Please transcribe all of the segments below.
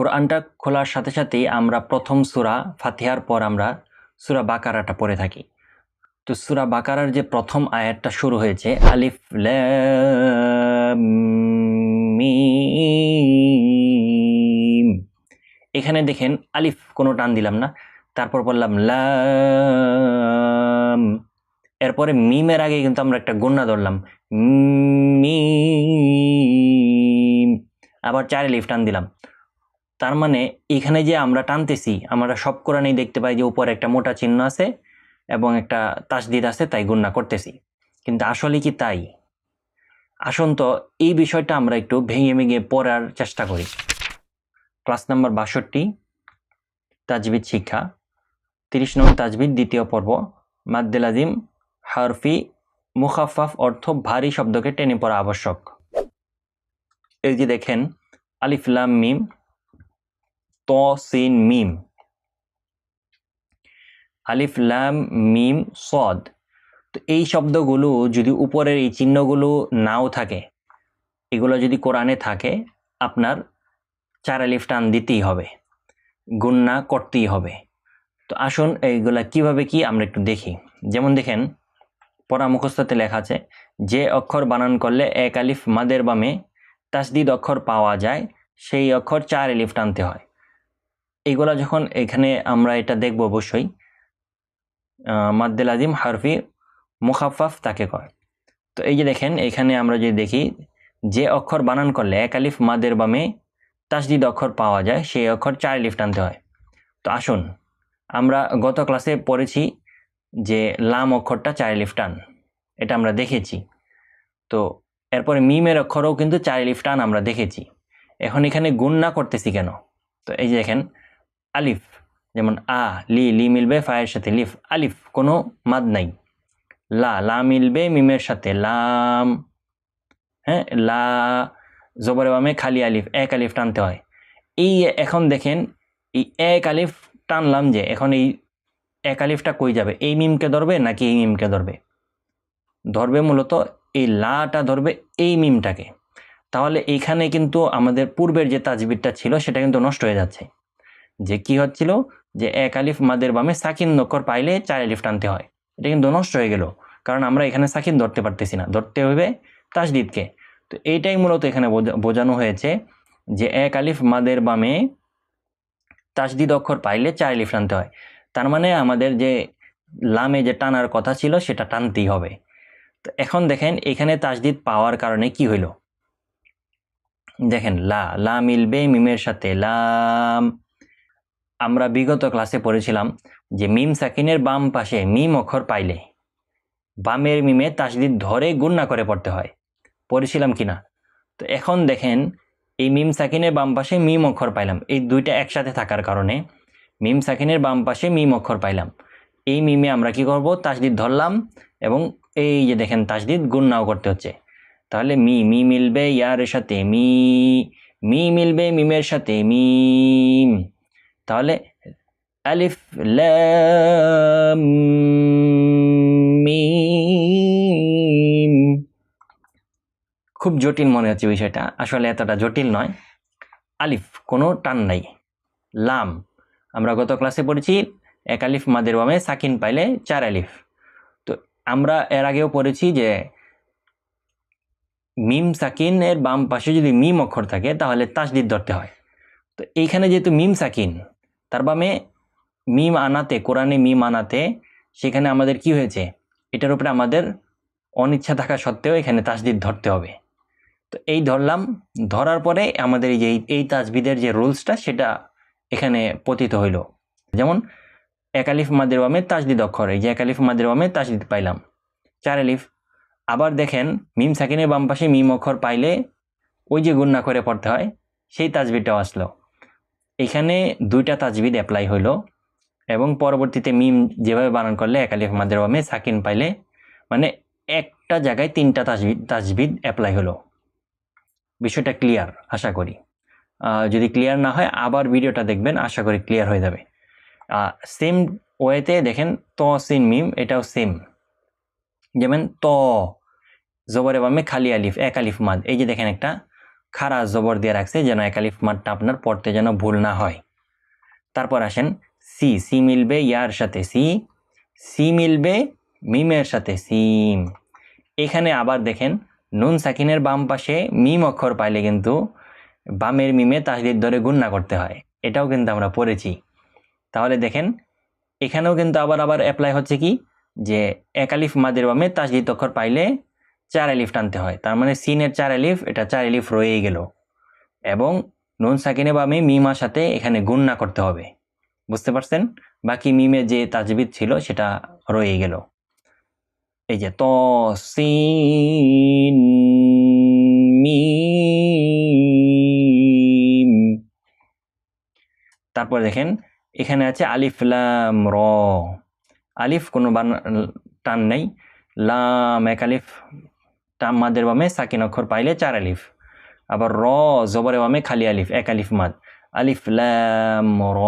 কোরআনটা খোলার সাথে সাথেই আমরা প্রথম সুরা ফাতিহার পর আমরা সুরা বাকারাটা পড়ে থাকি। তো সুরা বাকারার যে প্রথম আয়াতটা শুরু হয়েছে, আলিফ এখানে দেখেন আলিফ কোনো টান দিলাম না, তারপর বললাম লাম। এরপরে মিমের আগে কিন্তু আমরা একটা গুন্না ধরলাম, মিম। আবার চারে লিফ টান দিলাম। তার মানে এখানে যে আমরা টানতেছি, আমরা সব কোরআনেই দেখতে পাই যে উপরে একটা মোটা চিহ্ন আছে এবং একটা তাসদিদ আছে, তাই গুন্না করতেছি। কিন্তু আসলে কি তাই? আসুন তো এই বিষয়টা আমরা একটু ভেঙে ভেঙে পড়ার চেষ্টা করি। ক্লাস নাম্বার বাষট্টি, তাজবিদ শিক্ষা, তিরিশ নং তাজবিদ, দ্বিতীয় পর্ব, মাদ্দেল আজিম, হারফি মুখাফাফ অর্থ ভারী শব্দকে টেনে পড়া আবশ্যক। এই যে দেখেন আলিফলাম মিম ত সিন মিম আলিফ লাম মিম সদ তো এই শব্দগুলো যদি উপরের এই চিহ্নগুলো নাও থাকে, এগুলো যদি কোরআনে থাকে, আপনার চার আলিফ টান দিতেই হবে গুন্না করতেই হবে। তো আসুন এইগুলা কীভাবে কি আমরা একটু দেখি। যেমন দেখেন, পড়া মুখস্থতে লেখা আছে, যে অক্ষর বানান করলে এক আলিফ মাদের বামে তাসদিদ অক্ষর পাওয়া যায়, সেই অক্ষর চার আলিফ টানতে হয়। এইগুলা যখন এখানে আমরা এটা দেখব অবশ্যই মাদ্দেল আজিম হারফি মুখাফাফ তাকে কয়। তো এই যে দেখেন, এখানে আমরা যদি দেখি, যে অক্ষর বানান করলে এক আলিফ মাদের বামে তাসদিদ অক্ষর পাওয়া যায়, সেই অক্ষর চার আলিফ টানতে হয়। তো আসুন, আমরা গত ক্লাসে পড়েছি যে লাম অক্ষরটা চার আলিফ টান, এটা আমরা দেখেছি। তো এরপরে মিমের অক্ষরও কিন্তু চার আলিফ টান আমরা দেখেছি। এখন এখানে গুণ না করতেছি কেন? তো এই যে দেখেন আলিফ, যেমন আ, লি লি মিলবে, ফায়ের সাথে লিফ, আলিফ, কোনো মাদ নাই। লা লা মিলবে, মিমের সাথে, লাম হ্যাঁ লা, জবরে বামে, খালি আলিফ, এক আলিফ টানতে হয়। এই এখন দেখেন, এই এক আলিফ টানলাম যে, এখন এই এক আলিফটা কই যাবে? এই মিমকে ধরবে নাকি এই মিমকে ধরবে? ধরবে মূলত এই লাটা ধরবে এই মিমটাকে। তাহলে এইখানে কিন্তু আমাদের পূর্বের যে তাজবিরটা ছিল, সেটা কিন্তু নষ্ট হয়ে যাচ্ছে। যে কি হচ্ছিল? যে এক আলিফ মাদের বামে সাকিন নকর পাইলে চার আলিফ টানতে হয়। এটা কিন্তু নষ্ট হয়ে গেল। কারণ আমরা এখানে সাকিন ধরতে পারতেছি না। ধরতে হবে তাসদিদকে। তো এইটাই মূলত এখানে বোঝা- বোঝানো হয়েছে যে এক আলিফ মাদের বামে তাসদিদ অক্ষর পাইলে চার আলিফ টানতে হয়। তার মানে আমাদের যে লামে যে টানার কথা ছিল, সেটা টানতেই হবে। তো এখন দেখেন, এখানে তাসদিদ পাওয়ার কারণে কি হইল? দেখেন, লা লা মিলবে মিমের সাথে। লাম আমরা বিগত ক্লাসে পড়েছিলাম যে মিম সাকিনের বাম পাশে মিম অক্ষর পাইলে বামের মিমে তাসদিদ ধরে গুণনা করে পড়তে হয়। পড়েছিলাম কি না তো এখন দেখেন, এই মিম সাকিনের বাম পাশে মিম অক্ষর পাইলাম। এই দুইটা একসাথে থাকার কারণে মিম সাকিনের বাম পাশে মিম অক্ষর পাইলাম। এই মিমে আমরা কি করব? তাসদিদ ধরলাম এবং এই যে দেখেন, তাসদিদ গুণনাও করতে হচ্ছে। তাহলে মি মি মিলবে ইয়ার সাথে মি মি মিলবে মিমের সাথে মিম তাহলে আলিফ মিম। খুব জটিল মনে হচ্ছে বিষয়টা। আসলে এতটা জটিল নয়। আলিফ, কোনো টান নাই। লাম, আমরা গত ক্লাসে পড়েছি, এক আলিফ মাদের বামে সাকিন পাইলে চার আলিফ। তো আমরা এর আগেও পড়েছি যে মিম সাকিনের বাম পাশে যদি মিম অক্ষর থাকে, তাহলে তাসদিদ ধরতে হয়। তো এইখানে যেহেতু মিম সাকিন তার বামে মিম আনাতে, কোরআনে মিম আনাতে, সেখানে আমাদের কি হয়েছে? এটার উপরে আমাদের অনিচ্ছা থাকা সত্ত্বেও এখানে তাসদিদ ধরতে হবে। তো এই ধরলাম, ধরার পরে আমাদের এই যে, এই- তাজবিদের যে রুলসটা, সেটা এখানে পতিত হইল। যেমন একালিফ মাদের বামে তাজদিদ অক্ষর, এই যে একালিফ মাদের বামে তাজদিদ পাইলাম। চার আলিফ, আবার দেখেন, মিম সাকিনের বাম পাশে মিম অক্ষর পাইলে ওই যে গুণনা করে পড়তে হয়, সেই তাজবিদটাও আসলো। এখানে দুইটা তাজবিদ অ্যাপ্লাই হইল এবং পরবর্তীতে মিম যেভাবে বানান করলে একালিফ মাদের বামে সাকিন পাইলে মানে একটা জায়গায় তিনটা তাজবিদ তাজবিদ অ্যাপ্লাই হলো বিষয়টা ক্লিয়ার আশা করি। যদি ক্লিয়ার না হয়, আবার ভিডিওটা দেখবেন, আশা করি ক্লিয়ার হয়ে যাবে। সেম ওয়েতে দেখেন ত সিন মিম, এটাও সেম যেমন ত জবরে বামে খালি আলিফ, এক আলিফ মাদ এই যে দেখেন একটা খারা জবর দিয়ে রাখছে যেন একালিফ মাঠটা আপনার পড়তে যেন ভুল না হয়। তারপর আসেন সি সি মিলবে ইয়ার সাথে সি সি মিলবে মিমের সাথে সিম এখানে আবার দেখেন নুন সাকিনের বাম পাশে মিম অক্ষর পাইলে কিন্তু বামের মিমে তাহদিদ ধরে গুণনা করতে হয়। এটাও কিন্তু আমরা পড়েছি। তাহলে দেখেন এখানেও কিন্তু আবার আবার অ্যাপ্লাই হচ্ছে কি? যে একালিফ মাদের বামে তাসদিদ অক্ষর পাইলে চার এলিফ টানতে হয়। তার মানে সিনের চার আলিফ এটা চার আলিফ রয়েই গেল। এবং নুন সাকিনে বামে মিমার সাথে এখানে গুণ না করতে হবে। বুঝতে পারছেন? বাকি মিমে যে তাজবিদ ছিল, সেটা রয়ে গেল। এই যে ত সিন তারপর দেখেন, এখানে আছে আলিফ, লাম, র। আলিফ কোনো বান টান নেই। লাম, এক আলিফ টাম মাদের বামে সাকিন অক্ষর পাইলে চার আলিফ। আবার র, জবরে বামে খালি আলিফ, এক আলিফ মাদ। আলিফ, লাম, র।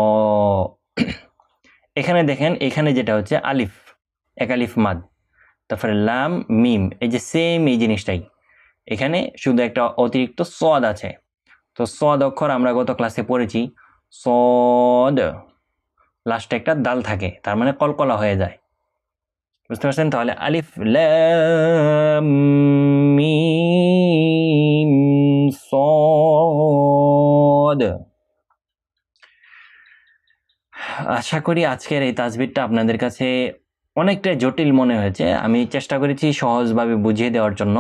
এখানে দেখেন, এখানে যেটা হচ্ছে আলিফ, এক আলিফ মাদ। তারপরে লাম, মিম, এই যে সেম এই জিনিসটাই। এখানে শুধু একটা অতিরিক্ত সদ আছে। তো সদ অক্ষর আমরা গত ক্লাসে পড়েছি, সদ। লাস্টে একটা দাল থাকে, তার মানে কলকলা হয়ে যায়। বুঝতে পারছেন? তাহলে আলিফ মিম, সদ। আশা করি আজকের এই তাজবিরটা আপনাদের কাছে অনেকটাই জটিল মনে হয়েছে। আমি চেষ্টা করেছি সহজভাবে বুঝিয়ে দেওয়ার জন্য।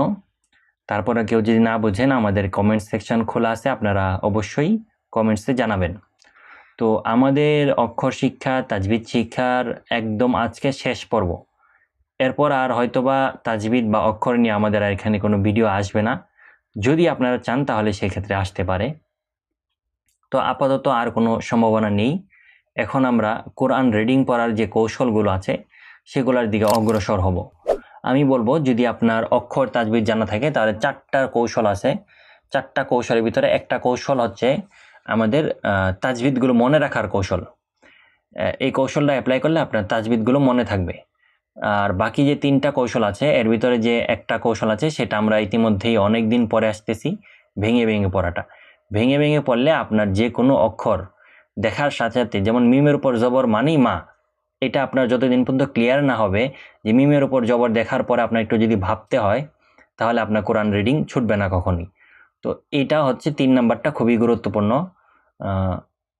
তারপরে কেউ যদি না বুঝেন, আমাদের কমেন্ট সেকশন খোলা আছে, আপনারা অবশ্যই কমেন্টসে জানাবেন। তো আমাদের অক্ষর শিক্ষা তাজবিদ শিক্ষার একদম আজকে শেষ পর্ব। এরপর আর হয়তোবা তাজবিদ বা অক্ষর নিয়ে আমাদের আর এখানে কোনো ভিডিও আসবে না। যদি আপনারা চান তাহলে সেক্ষেত্রে আসতে পারে। তো আপাতত আর কোনো সম্ভাবনা নেই। এখন আমরা কোরআন রিডিং পড়ার যে কৌশলগুলো আছে, সেগুলোর দিকে অগ্রসর হব। আমি বলব, যদি আপনার অক্ষর তাজবিদ জানা থাকে, তাহলে চারটা কৌশল আছে। চারটা কৌশলের ভিতরে একটা কৌশল হচ্ছে আমাদের তাজবিদগুলো মনে রাখার কৌশল। এই কৌশলটা অ্যাপ্লাই করলে আপনার তাজবিদগুলো মনে থাকবে। আর বাকি যে তিনটা কৌশল আছে, এর ভিতরে যে একটা কৌশল আছে, সেটা আমরা ইতিমধ্যেই অনেক দিন পরে আসতেছি, ভেঙে ভেঙে পড়াটা। ভেঙে ভেঙে পড়লে আপনার যে কোনো অক্ষর দেখার সাথে সাথে, যেমন মিমের উপর জবর মানেই মা, এটা আপনার যতদিন পর্যন্ত ক্লিয়ার না হবে, যে মিমের উপর জবর দেখার পরে আপনার একটু যদি ভাবতে হয়, তাহলে আপনার কোরআন রিডিং ছুটবে না কখনই। তো এটা হচ্ছে তিন নাম্বারটা খুবই গুরুত্বপূর্ণ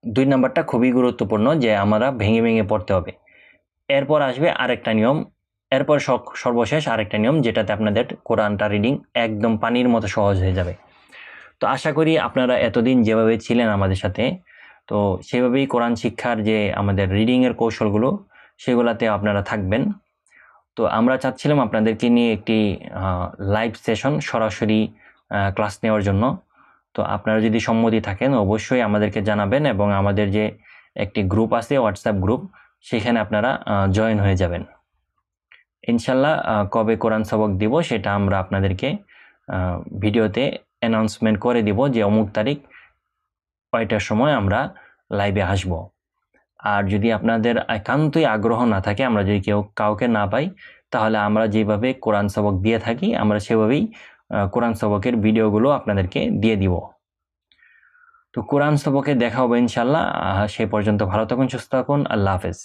দুই নাম্বারটা খুবই গুরুত্বপূর্ণ যে আমরা ভেঙে ভেঙে পড়তে হবে। এরপর আসবে আরেকটা নিয়ম। এরপর সর্বশেষ আরেকটা নিয়ম, যেটাতে আপনাদের কোরআনটা রিডিং একদম পানির মতো সহজ হয়ে যাবে। তো আশা করি আপনারা এতদিন যেভাবে ছিলেন আমাদের সাথে, তো সেভাবেই কোরআন শিক্ষার যে আমাদের রিডিংয়ের কৌশলগুলো, সেগুলাতে আপনারা থাকবেন। তো আমরা চাচ্ছিলাম আপনাদেরকে নিয়ে একটি লাইভ সেশন সরাসরি ক্লাস নেওয়ার জন্য। তো আপনারা যদি সম্মতি থাকেন, অবশ্যই আমাদেরকে জানাবেন এবং আমাদের যে একটি গ্রুপ আছে হোয়াটসঅ্যাপ গ্রুপ সেখানে আপনারা জয়েন হয়ে যাবেন। ইনশাল্লাহ কবে কোরআন সবক দিব সেটা আমরা আপনাদেরকে ভিডিওতে অ্যানাউন্সমেন্ট করে দিব যে অমুক তারিখ কয়টার সময় আমরা লাইভে আসব। আর যদি আপনাদের একান্তই আগ্রহ না থাকে, আমরা যদি কেউ কাউকে না পাই, তাহলে আমরা যেভাবে কোরআন সবক দিয়ে থাকি, আমরা সেভাবেই কোরআন সবকের ভিডিওগুলো আপনাদেরকে দিয়ে দিব। তো কোরআন সবকে দেখা হবে ইনশাল্লাহ সেই পর্যন্ত ভালো থাকুন সুস্থ থাকুন। আল্লাহ হাফেজ।